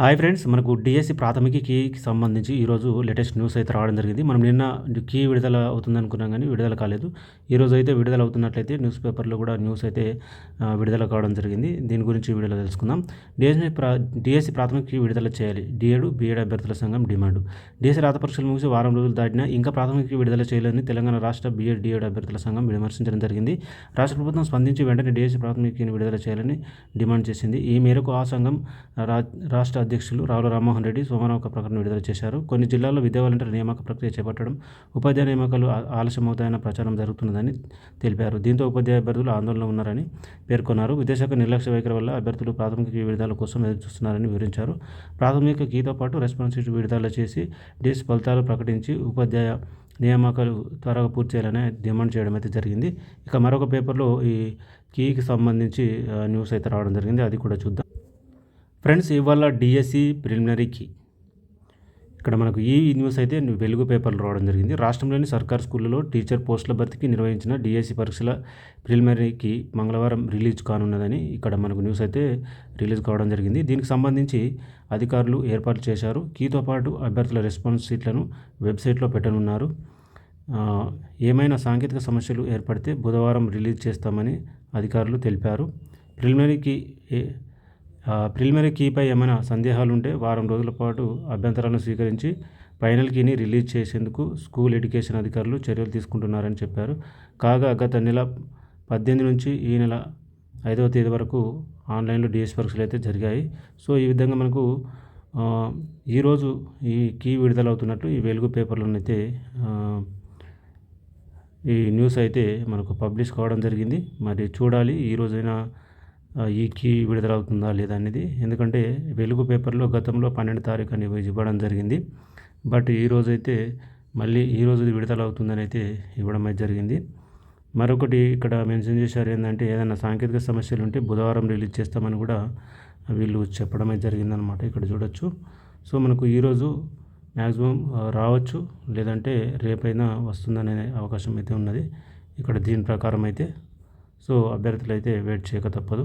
Hi friends మనకు DSC ప్రాథమిక కీకి సంబంధించి ఈరోజు లేటెస్ట్ న్యూస్ అయితే రావడం జరిగింది. మనం నిన్న కీ విడుదల అవుతుంది అనుకున్నాం కానీ విడుదల కాలేదు. ఈరోజు అయితే విడుదల అవుతున్నట్లయితే న్యూస్ పేపర్లో కూడా న్యూస్ అయితే విడుదల కావడం జరిగింది. దీని గురించి విడుదల తెలుసుకుందాం. డిఎస్సి ప్రా డిఎస్సి ప్రాథమిక కీ విడుదల చేయాలి. డిఏడు బిఎడ్ అభ్యర్థుల సంఘం డిమాండ్. డిఎస్సి రాత పరీక్షలు ముగిసి వారం రోజులు దాటినా ఇంకా ప్రాథమిక కీ విడుదల చేయలేదని తెలంగాణ రాష్ట్ర బిఎడ్ డిఎడ్ అభ్యర్థుల సంఘం విమర్శించడం జరిగింది. రాష్ట్ర ప్రభుత్వం స్పందించి వెంటనే డిఎస్సి ప్రాథమిక కీని విడుదల చేయాలని డిమాండ్ చేసింది. ఈ మేరకు ఆ సంఘం రాష్ట్ర అధ్యక్షులు రావుల రామ్మోహన్ రెడ్డి సోమవారం ఒక ప్రకటన విడుదల చేశారు. కొన్ని జిల్లాల్లో విద్యా వాలంటీర్ నియామక ప్రక్రియ చేపట్టడం ఉపాధ్యాయ నియామకాలు ఆలస్యమవుతాయన్న ప్రచారం జరుగుతున్నదని తెలిపారు. దీంతో ఉపాధ్యాయ అభ్యర్థులు ఆందోళన ఉన్నారని పేర్కొన్నారు. విద్యాశాఖ నిర్లక్ష్య వైఖరి వల్ల అభ్యర్థులు ప్రాథమిక విడుదల కోసం ఎదురుచూస్తున్నారని వివరించారు. ప్రాథమిక కీతో పాటు రెస్పాన్సిబిలిటీ విడుదల చేసి డేస్ ఫలితాలు ప్రకటించి ఉపాధ్యాయ నియామకాలు త్వరగా పూర్తి చేయాలని డిమాండ్ చేయడం అయితే జరిగింది. ఇక మరొక పేపర్లో ఈ కీకి సంబంధించి న్యూస్ అయితే రావడం జరిగింది. అది కూడా చూద్దాం. ఫ్రెండ్స్ ఇవాళ డిఎస్సి ప్రిలిమినరీకి ఇక్కడ మనకు ఈ న్యూస్ అయితే వెలుగు పేపర్లు రావడం జరిగింది. రాష్ట్రంలోని సర్కార్ స్కూళ్ళలో టీచర్ పోస్టుల భర్తీకి నిర్వహించిన డిఎస్సి పరీక్షల ప్రిలిమినరీకి మంగళవారం రిలీజ్ కానున్నదని ఇక్కడ మనకు న్యూస్ అయితే రిలీజ్ కావడం జరిగింది. దీనికి సంబంధించి అధికారులు ఏర్పాటు చేశారు. కీతో పాటు అభ్యర్థుల రెస్పాన్స్ షీట్లను వెబ్సైట్లో పెట్టనున్నారు. ఏమైనా సాంకేతిక సమస్యలు ఏర్పడితే బుధవారం రిలీజ్ చేస్తామని అధికారులు తెలిపారు. ప్రిలిమినరీకి ప్రిలిమినరీ కీపై ఏమైనా సందేహాలు ఉంటే వారం రోజుల పాటు అభ్యంతరాలను స్వీకరించి ఫైనల్ కీని రిలీజ్ చేసేందుకు స్కూల్ ఎడ్యుకేషన్ అధికారులు చర్యలు తీసుకుంటున్నారని చెప్పారు. కాగా గత నెల పద్దెనిమిది నుంచి ఈ నెల ఐదవ తేదీ వరకు ఆన్లైన్లో డిఎస్ పరీక్షలు అయితే జరిగాయి. సో ఈ విధంగా మనకు ఈరోజు ఈ కీ విడుదలవుతున్నట్టు ఈ వెలుగు పేపర్లోనైతే ఈ న్యూస్ అయితే మనకు పబ్లిష్ కావడం జరిగింది. మరి చూడాలి ఈరోజైనా ఈ కీ విడుదలవుతుందా లేదా అనేది. ఎందుకంటే వెలుగు పేపర్లో గతంలో పన్నెండు తారీఖు అని ఇవ్వడం జరిగింది. బట్ ఈరోజైతే మళ్ళీ ఈరోజు విడుదల అవుతుందని అయితే ఇవ్వడం అయితే జరిగింది. మరొకటి ఇక్కడ మెన్షన్ చేశారు ఏంటంటే ఏదైనా సాంకేతిక సమస్యలు ఉంటే బుధవారం రిలీజ్ చేస్తామని కూడా వీళ్ళు చెప్పడం అయితే జరిగిందనమాట ఇక్కడ చూడొచ్చు. సో మనకు ఈరోజు మ్యాక్సిమం రావచ్చు. లేదంటే రేపైనా వస్తుందనే అవకాశం అయితే ఉన్నది. ఇక్కడ దీని ప్రకారం అయితే సో అభ్యర్థులు అయితే వెయిట్ చేయక తప్పదు.